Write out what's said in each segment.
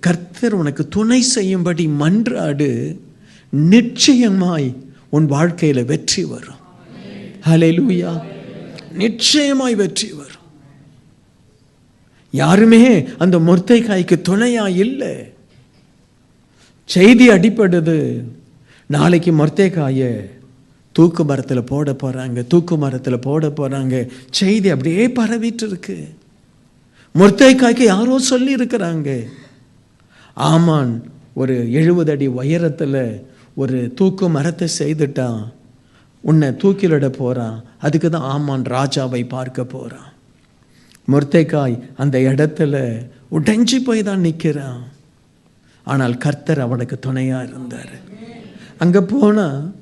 கர்த்தர் உனக்கு துணை செய்யும்படி மன்றாடு நிச்சயமாய் உன் வாழ்க்கையில வெற்றி வரும். ஹalleluya நிச்சயமாய் வெற்றி வரும். யாருமே அந்த மொர்த்தைக்காய்க்கு துணையா இல்லை. செய்தி அடிப்படுது. நாளைக்கு மொர்த்தைக்காயை தூக்கு மரத்தில் போட போறாங்க தூக்கு மரத்தில் போட போறாங்க. செய்தி அப்படியே பரவிட்டு இருக்கு. முர்த்தைக்காய்க்கு யாரோ சொல்லி இருக்கிறாங்க ஆமான் ஒரு எழுபது அடி உயரத்தில் ஒரு தூக்கு மரத்தை செய்துட்டான். உன்னை தூக்கிலிட போகிறான் அதுக்கு தான் ஆமான் ராஜாவை பார்க்க போகிறான் முர்த்தைக்காய் அந்த இடத்துல உடைஞ்சு போய் தான் நிற்கிறான் ஆனால் கர்த்தர் அவனுக்கு துணையாக இருந்தார். அங்கே போனால்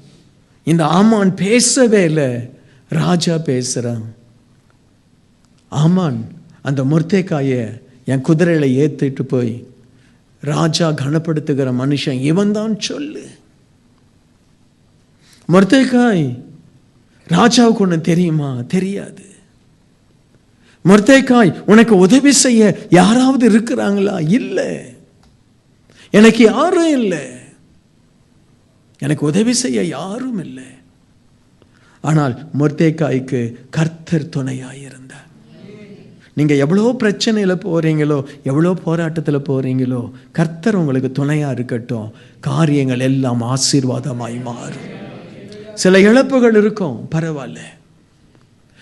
இந்த ஆமான் பேசவே இல்லை ராஜா பேசுகிறான் ஆமான் அந்த முர்த்தேக்காயை என் குதிரையில் ஏற்றிட்டு போய் ராஜா கனப்படுத்துகிற மனுஷன் இவன் தான் சொல்லு. முர்த்தைக்காய் ராஜாவுக்கு ஒன்று தெரியுமா? தெரியாது. முர்த்தைக்காய் உனக்கு உதவி செய்ய யாராவது இருக்கிறாங்களா? இல்லை. எனக்கு யாரும் இல்லை. எனக்கு உதவி செய்ய யாரும் இல்லை. ஆனால் முர்த்தேக்காய்க்கு கர்த்தர் துணையாக இருந்தார் நீங்கள் எவ்வளோ பிரச்சனையில் போகிறீங்களோ எவ்வளோ போராட்டத்தில் போகிறீங்களோ கர்த்தர் உங்களுக்கு துணையாக இருக்கட்டும். காரியங்கள் எல்லாம் ஆசீர்வாதமாய் மாறும். சில இழப்புகள் இருக்கும் பரவாயில்ல.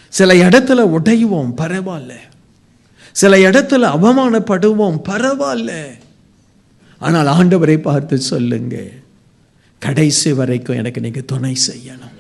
சில இடத்துல உடைவோம் பரவாயில்ல. சில இடத்துல அவமானப்படுவோம் பரவாயில்ல. ஆனால் ஆண்டவரை பார்த்து சொல்லுங்க கடைசி வரைக்கும் எனக்கு நீங்கள் துணை செய்யணும்.